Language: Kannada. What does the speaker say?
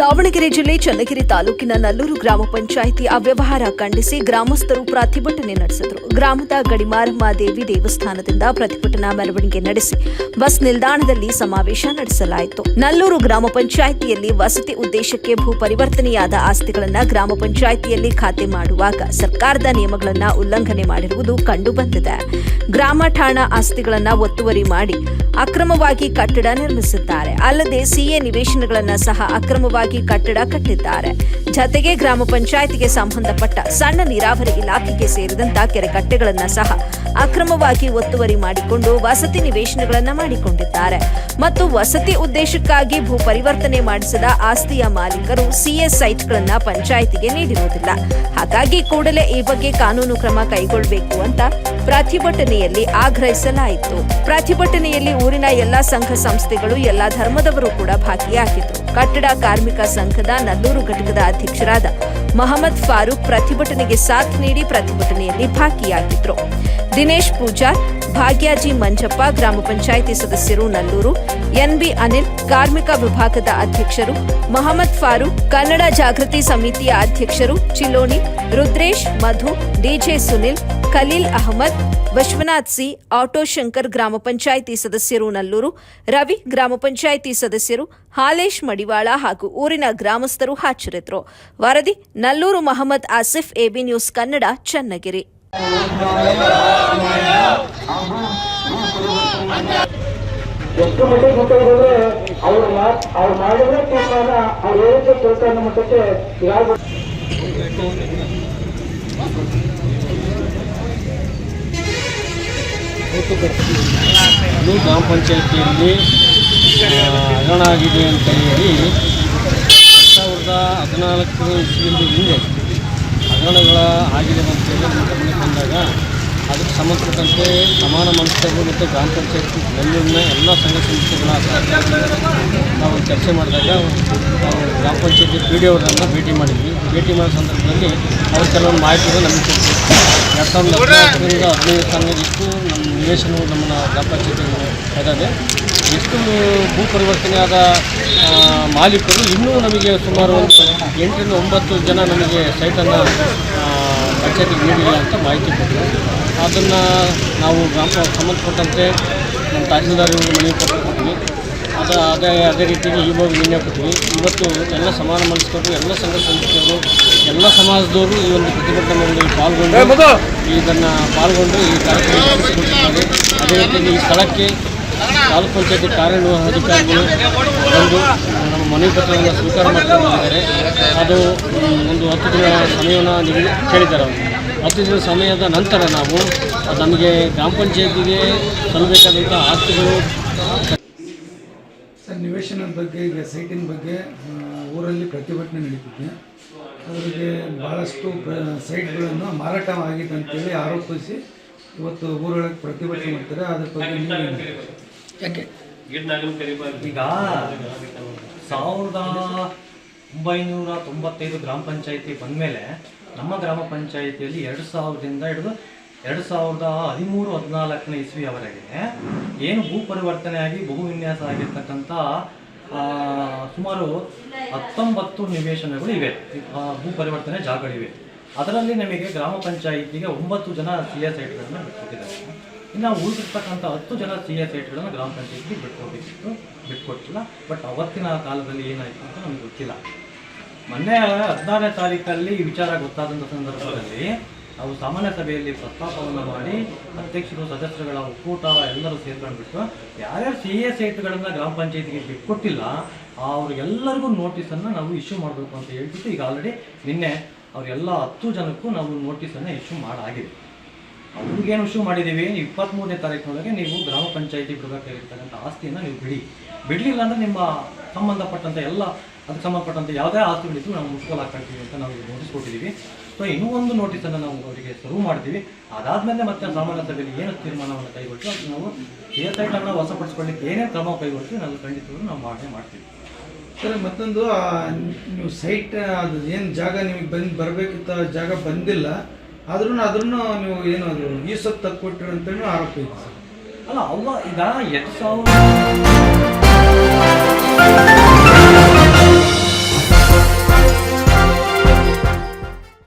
ದಾವಣಗೆರೆ ಜಿಲ್ಲೆ ಚನ್ನಗಿರಿ ತಾಲೂಕಿನ ನಲ್ಲೂರು ಗ್ರಾಮ ಪಂಚಾಯಿತಿ ಅವ್ಯವಹಾರ ಖಂಡಿಸಿ ಗ್ರಾಮಸ್ಥರು ಪ್ರತಿಭಟನೆ ನಡೆಸಿದರು. ಗ್ರಾಮದ ಗಡಿಮಾರಮ್ಮ ದೇವಿ ದೇವಸ್ಥಾನದಿಂದ ಪ್ರತಿಭಟನಾ ಮೆರವಣಿಗೆ ನಡೆಸಿ ಬಸ್ ನಿಲ್ದಾಣದಲ್ಲಿ ಸಮಾವೇಶ ನಡೆಸಲಾಯಿತು. ನಲ್ಲೂರು ಗ್ರಾಮ ಪಂಚಾಯಿತಿಯಲ್ಲಿ ವಸತಿ ಉದ್ದೇಶಕ್ಕೆ ಭೂ ಪರಿವರ್ತನೆಯಾದ ಆಸ್ತಿಗಳನ್ನು ಗ್ರಾಮ ಪಂಚಾಯಿತಿಯಲ್ಲಿ ಖಾತೆ ಮಾಡುವಾಗ ಸರ್ಕಾರದ ನಿಯಮಗಳನ್ನು ಉಲ್ಲಂಘನೆ ಮಾಡಿರುವುದು ಕಂಡುಬಂದಿದೆ. ಗ್ರಾಮ ಠಾಣಾ ಆಸ್ತಿಗಳನ್ನು ಒತ್ತುವರಿ ಮಾಡಿ ಅಕ್ರಮವಾಗಿ ಕಟ್ಟಡ ನಿರ್ಮಿಸಿದ್ದಾರೆ. ಅಲ್ಲದೆ ಸಿಎ ನಿವೇಶನಗಳನ್ನು ಸಹ ಅಕ್ರಮವಾಗಿ ಕಟ್ಟಡ ಕಟ್ಟಿದ್ದಾರೆ. ಜತೆಗೆ ಗ್ರಾಮ ಪಂಚಾಯಿತಿಗೆ ಸಂಬಂಧಪಟ್ಟ ಸಣ್ಣ ನೀರಾವರಿ ಇಲಾಖೆಗೆ ಸೇರಿದಂತ ಕೆರೆ ಕಟ್ಟೆಗಳನ್ನು ಸಹ ಅಕ್ರಮವಾಗಿ ಒತ್ತುವರಿ ಮಾಡಿಕೊಂಡು ವಸತಿ ನಿವೇಶನಗಳನ್ನ ಮಾಡಿಕೊಂಡಿದ್ದಾರೆ. ಮತ್ತು ವಸತಿ ಉದ್ದೇಶಕ್ಕಾಗಿ ಭೂ ಪರಿವರ್ತನೆ ಮಾಡಿಸಿದ ಆಸ್ತಿಯ ಮಾಲೀಕರು ಸಿಎಸ್ ಸೈಟ್ಗಳನ್ನ ಪಂಚಾಯಿತಿಗೆ ನೀಡಿರುವುದಿಲ್ಲ. ಹಾಗಾಗಿ ಕೂಡಲೇ ಈ ಬಗ್ಗೆ ಕಾನೂನು ಕ್ರಮ ಕೈಗೊಳ್ಳಬೇಕು ಅಂತ ಪ್ರತಿಭಟನೆಯಲ್ಲಿ ಆಗ್ರಹಿಸಲಾಯಿತು. ಪ್ರತಿಭಟನೆಯಲ್ಲಿ ಊರಿನ ಎಲ್ಲಾ ಸಂಘ ಸಂಸ್ಥೆಗಳು, ಎಲ್ಲಾ ಧರ್ಮದವರು ಕೂಡ ಭಾಗಿಯಾಗಿದ್ದರು ಕಟ್ಟಡ ಕಾರ್ಮಿಕ ಸಂಘದ ನಲ್ಲೂರು ಘಟಕದ ಅಧ್ಯಕ್ಷರಾದ ಮಹಮ್ಮದ್ ಫಾರೂಕ್ ಪ್ರತಿಭಟನೆಗೆ ಸಾಥ್ ನೀಡಿ ಪ್ರತಿಭಟನೆಯಲ್ಲಿ ಭಾಗಿಯಾಗಿದ್ದರು ದಿನೇಶ್ ಪೂಜಾರ್ ಭಾಗ್ಯಾಜಿ ಮಂಜಪ್ಪ ಗ್ರಾಮ ಪಂಚಾಯಿತಿ ಸದಸ್ಯರು ನಲ್ಲೂರು, ಎನ್ಬಿ ಅನಿಲ್ ಕಾರ್ಮಿಕ ವಿಭಾಗದ ಅಧ್ಯಕ್ಷರು, ಮಹಮ್ಮದ್ ಫಾರೂಕ್ ಕನ್ನಡ ಜಾಗೃತಿ ಸಮಿತಿಯ ಅಧ್ಯಕ್ಷರು Chiloni, Rudresh, Madhu, DJ Sunil Khaleel Ahmed, Vishwanath C, auto Shankar ಗ್ರಾಮ ಪಂಚಾಯಿತಿ ಸದಸ್ಯರು ನಲ್ಲೂರು, ರವಿ ಗ್ರಾಮ ಪಂಚಾಯಿತಿ ಸದಸ್ಯರು, ಹಾಲೇಶ್ ಮಡಿವಾಳ ಹಾಗೂ ಊರಿನ ಗ್ರಾಮಸ್ಥರು ಹಾಜರಿದ್ದರು. ವರದಿ, ನಲ್ಲೂರು ಮಹಮ್ಮದ್ ಆಸಿಫ್, ಎಬಿ ನ್ಯೂಸ್ ಕನ್ನಡ, ಚನ್ನಗಿರಿ. ಇದು ಗ್ರಾಮ ಪಂಚಾಯಿತಿಯಲ್ಲಿ ಹಗರಣ ಆಗಿದೆ ಅಂತ ಹೇಳಿ ಎರಡು ಸಾವಿರದ ಹದಿನಾಲ್ಕು ಇಸ್ವಿಯಲ್ಲಿ ಹಿಂದೆ ಹಗರಣಗಳ ಆಗಿದೆ ಅಂತೇಳಿ ನಮ್ಮ ಗಮನಕ್ಕೆ ಬಂದಾಗ ಅದಕ್ಕೆ ಸಂಬಂಧಪಟ್ಟಂತೆ ಸಮಾನ ಮನಸ್ಸರು ಮತ್ತು ಗ್ರಾಮ ಪಂಚಾಯತ್ ನೆಲ್ಲೂರಿನ ಎಲ್ಲ ಸಂಘ ಸಂಸ್ಥೆಗಳ ಚರ್ಚೆ ಮಾಡಿದಾಗ ನಾವು ಗ್ರಾಮ ಪಂಚಾಯತಿ ಪಿ ಡಿ ಅವರನ್ನು ಭೇಟಿ ಮಾಡಿದ್ವಿ. ಭೇಟಿ ಮಾಡೋ ಸಂದರ್ಭದಲ್ಲಿ ಅವರು ಕೆಲವೊಂದು ಮಾಹಿತಿಗಳು ನಮಗೆ ಕೊಟ್ಟರು ಎರಡು ಸಾವಿರದ ಹದಿನೈದರಿಂದ ಹದಿನೈದು ಇಷ್ಟು ನಮ್ಮ ನಿವೇಶನವು ನಮ್ಮ ಗ್ರಾಮ ಪಂಚಾಯತಿ ಇದ್ದಾವೆ ಎಷ್ಟು ಭೂ ಪರಿವರ್ತನೆಯಾದ ಆ, ಮಾಲೀಕರು ಇನ್ನೂ ನಮಗೆ ಸುಮಾರು ಒಂದು ಎಂಟರಿಂದ ಒಂಬತ್ತು ಜನ ನಮಗೆ ಸೈಟನ್ನು ಪಂಚಾಯತಿಗೆ ನೀಡಿಲ್ಲ ಅಂತ ಮಾಹಿತಿ ಕೊಟ್ಟರು. ಅದನ್ನು ನಾವು ಗ್ರಾಮ ಸಂಬಂಧಪಟ್ಟಂತೆ ನಮ್ಮ ತಹಸೀಲ್ದಾರ್ ಮನವಿ ಕೊಟ್ವಿ ಅದ ಅದೇ ಅದೇ ರೀತಿಯಾಗಿ ಇವಾಗ ನಿನ್ನೆ ಇವತ್ತು ಎಲ್ಲ ಸಮಾನ ಮನಸ್ಕರು ಎಲ್ಲ ಸಂಘ ಸಂಸ್ಥೆಗಳು ಎಲ್ಲ ಸಮಾಜದವರು ಈ ಒಂದು ಪ್ರತಿಭಟನೆಯಲ್ಲಿ ಪಾಲ್ಗೊಂಡು ಇದನ್ನು ಪಾಲ್ಗೊಂಡು ಈ ಕಾರ್ಯಕ್ರಮದಲ್ಲಿ ಅದೇ ರೀತಿಯಲ್ಲಿ ಈ ಸ್ಥಳಕ್ಕೆ ತಾಲೂಕು ಪಂಚಾಯತಿ ಕಾರ್ಯನಿರ್ವಹಣಾಧಿಕಾರಿಗಳು ಬಂದು ನಮ್ಮ ಮನವಿ ಪತ್ರವನ್ನು ಸ್ವೀಕಾರ ಮಾಡ್ಕೊಂಡಿದ್ದಾರೆ. ಅದು ಒಂದು ಹತ್ತು ದಿನ ಸಮಯವನ್ನು ನಿಮಗೆ ಕೇಳಿದ್ದಾರೆ ಅವರು. ಹತ್ತು ದಿನ ಸಮಯದ ನಂತರ ನಾವು ನಮಗೆ ಗ್ರಾಮ ಪಂಚಾಯತಿಗೆ ಸಲ್ಲಬೇಕಾದಂಥ ಆಸ್ತಿಗಳು ಸರ್ ಬಗ್ಗೆ ಈಗ ಸೈಟಿನ ಬಗ್ಗೆ ಊರಲ್ಲಿ ಪ್ರತಿಭಟನೆ ನಡೀತಿದೆ. ಅವರಿಗೆ ಭಾಳಷ್ಟು ಪ್ರ ಸೈಟ್ಗಳನ್ನು ಮಾರಾಟ ಆಗಿದೆ ಅಂತೇಳಿ ಆರೋಪಿಸಿ ಇವತ್ತು ಊರೊಳಗೆ ಪ್ರತಿಭಟನೆ ಮಾಡ್ತಾರೆ. ಅದ್ರ ಬಗ್ಗೆ ನೀವು ಯಾಕೆ? ಈಗ ಸಾವಿರದ ಒಂಬೈನೂರ ತೊಂಬತ್ತೈದು ಗ್ರಾಮ ಪಂಚಾಯಿತಿ ಬಂದಮೇಲೆ ನಮ್ಮ ಗ್ರಾಮ ಪಂಚಾಯಿತಿಯಲ್ಲಿ ಎರಡು ಸಾವಿರದಿಂದ ಹಿಡಿದು ಎರಡು ಸಾವಿರದ ಹದಿಮೂರು, ಹದಿನಾಲ್ಕನೇ ಇಸ್ವಿಯವರೆಗೆ ಏನು ಭೂ ಪರಿವರ್ತನೆ ಆಗಿ ಬಹು ವಿನ್ಯಾಸ ಆಗಿರ್ತಕ್ಕಂಥ ಸುಮಾರು ಹತ್ತೊಂಬತ್ತು ನಿವೇಶನಗಳು ಇವೆ. ಭೂ ಪರಿವರ್ತನೆ ಜಾಗಗಳಿವೆ. ಅದರಲ್ಲಿ ನಮಗೆ ಗ್ರಾಮ ಪಂಚಾಯಿತಿಗೆ ಒಂಬತ್ತು ಜನ ಸಿ ಎ ಸೈಟ್ಗಳನ್ನು ಬಿಟ್ಕೊಟ್ಟಿದ್ದಾರೆ. ಇನ್ನು ಉಳಿದಿರ್ತಕ್ಕಂಥ ಹತ್ತು ಜನ ಸಿ ಎ ಸೈಟ್ಗಳನ್ನು ಗ್ರಾಮ ಪಂಚಾಯತಿಗೆ ಬಿಟ್ಕೊಬೇಕಿತ್ತು ಬಿಟ್ಕೊಟ್ಟಿಲ್ಲ. ಬಟ್ ಅವತ್ತಿನ ಕಾಲದಲ್ಲಿ ಏನಾಯಿತು ಅಂತ ನಮಗೆ ಗೊತ್ತಿಲ್ಲ. ಮೊನ್ನೆ ಹದಿನಾರನೇ ತಾರೀಕಲ್ಲಿ ಈ ವಿಚಾರ ಗೊತ್ತಾದಂಥ ಸಂದರ್ಭದಲ್ಲಿ ನಾವು ಸಾಮಾನ್ಯ ಸಭೆಯಲ್ಲಿ ಪ್ರಸ್ತಾಪವನ್ನು ಮಾಡಿ ಅಧ್ಯಕ್ಷರು, ಸದಸ್ಯರುಗಳ ಒಕ್ಕೂಟ ಎಲ್ಲರೂ ಸೇರ್ಕೊಂಡ್ಬಿಟ್ಟು ಯಾರ್ಯಾರು ಸಿ ಎಸ್ ಐಟ್ಗಳನ್ನು ಗ್ರಾಮ ಪಂಚಾಯತಿಗೆ ಬಿಟ್ಕೊಟ್ಟಿಲ್ಲ ಅವ್ರಿಗೆಲ್ಲರಿಗೂ ನೋಟಿಸನ್ನು ನಾವು ಇಶ್ಯೂ ಮಾಡಬೇಕು ಅಂತ ಹೇಳ್ಬಿಟ್ಟು ಈಗ ಆಲ್ರೆಡಿ ನಿನ್ನೆ ಅವರೆಲ್ಲ ಹತ್ತು ಜನಕ್ಕೂ ನಾವು ನೋಟಿಸನ್ನು ಇಶ್ಯೂ ಮಾಡಾಗಿದೆ. ಅವ್ರಿಗೇನು ಇಶ್ಯೂ ಮಾಡಿದ್ದೀವಿ? ಇಪ್ಪತ್ತ್ಮೂರನೇ ತಾರೀಕಿನೊಳಗೆ ನೀವು ಗ್ರಾಮ ಪಂಚಾಯತಿ ಬಿಡಬೇಕಾಗಿರ್ತಕ್ಕಂಥ ಆಸ್ತಿಯನ್ನು ನೀವು ಬಿಡಿ. ಬಿಡಲಿಲ್ಲ ಅಂದರೆ ನಿಮ್ಮ ಸಂಬಂಧಪಟ್ಟಂಥ ಎಲ್ಲ ಅದಕ್ಕೆ ಸಂಬಂಧಪಟ್ಟಂಥ ಯಾವುದೇ ಆಸ್ತಿ ಬಿಡಿದ್ರು ನಾವು ಮುಷ್ಕಲ್ ಹಾಕೊಳ್ತೀವಿ ಅಂತ ನಾವು ನೋಟಿಸ್ ಕೊಟ್ಟಿದ್ದೀವಿ ಸೊ ಇನ್ನೂ ಒಂದು ನೋಟಿಸನ್ನು ನಾವು ಅವರಿಗೆ ಸರ್ವ್ ಮಾಡ್ತೀವಿ. ಅದಾದಮೇಲೆ ಮತ್ತೆ ಸಾಮಾನ್ಯ ಸಭೆಯಲ್ಲಿ ಏನು ತೀರ್ಮಾನವನ್ನು ಕೈಗೊಳ್ತೀವಿ ಅದು ನಾವು ಏ ಸೈಟನ್ನು ವಶಪಡಿಸ್ಕೊಳ್ಳಿಕ್ಕೆ ಏನೇನು ಕ್ರಮ ಕೈಗೊಳ್ತೀವಿ ನಾವು ಖಂಡಿತ ನಾವು ಮಾಡೇ ಮಾಡ್ತೀವಿ. ಸರ್ ಮತ್ತೊಂದು ನೀವು ಸೈಟ್ ಅದು ಏನು ಜಾಗ ನಿಮಗೆ ಬಂದು ಬರಬೇಕಿತ್ತ ಜಾಗ ಬಂದಿಲ್ಲ ಆದ್ರೂ ಅದನ್ನು ನೀವು ಏನು ಅದು ಈ ಸೊತ್ತು ತಕ್ಕೊಟ್ರಿ ಅಂತೇಳಿ ಆರೋಪ ಇದೆ ಸರ್. ಅಲ್ಲ ಅವ ಈಗ ಎರಡು ಸಾವಿರ Música